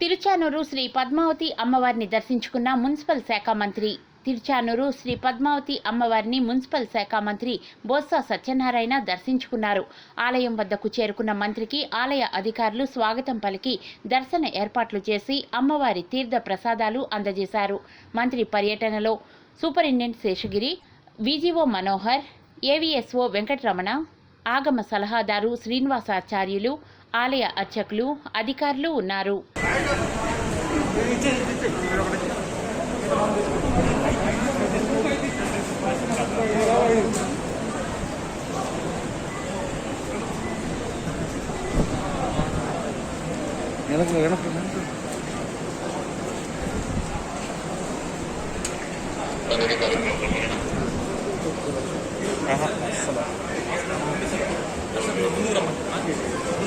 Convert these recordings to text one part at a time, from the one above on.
తిరుచానూరు శ్రీ పద్మావతి అమ్మవారిని దర్శించుకున్న మున్సిపల్ శాఖ మంత్రి. తిరుచానూరు శ్రీ పద్మావతి అమ్మవారిని మున్సిపల్ శాఖ మంత్రి బొత్స సత్యనారాయణ దర్శించుకున్నారు. ఆలయం వద్దకు చేరుకున్న మంత్రికి ఆలయ అధికారులు స్వాగతం పలికి దర్శన ఏర్పాట్లు చేసి అమ్మవారి తీర్థ ప్రసాదాలు అందజేశారు. మంత్రి పర్యటనలో superintendent Seshagiri VGO Manohar AVSO Venkataramana ఆగమ సలహాదారు శ్రీనివాసాచార్యులు ఆలయ అర్చకులు అధికారులు ఉన్నారు எனக்கு எனக்கு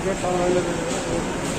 Yok yok tamam öyle de.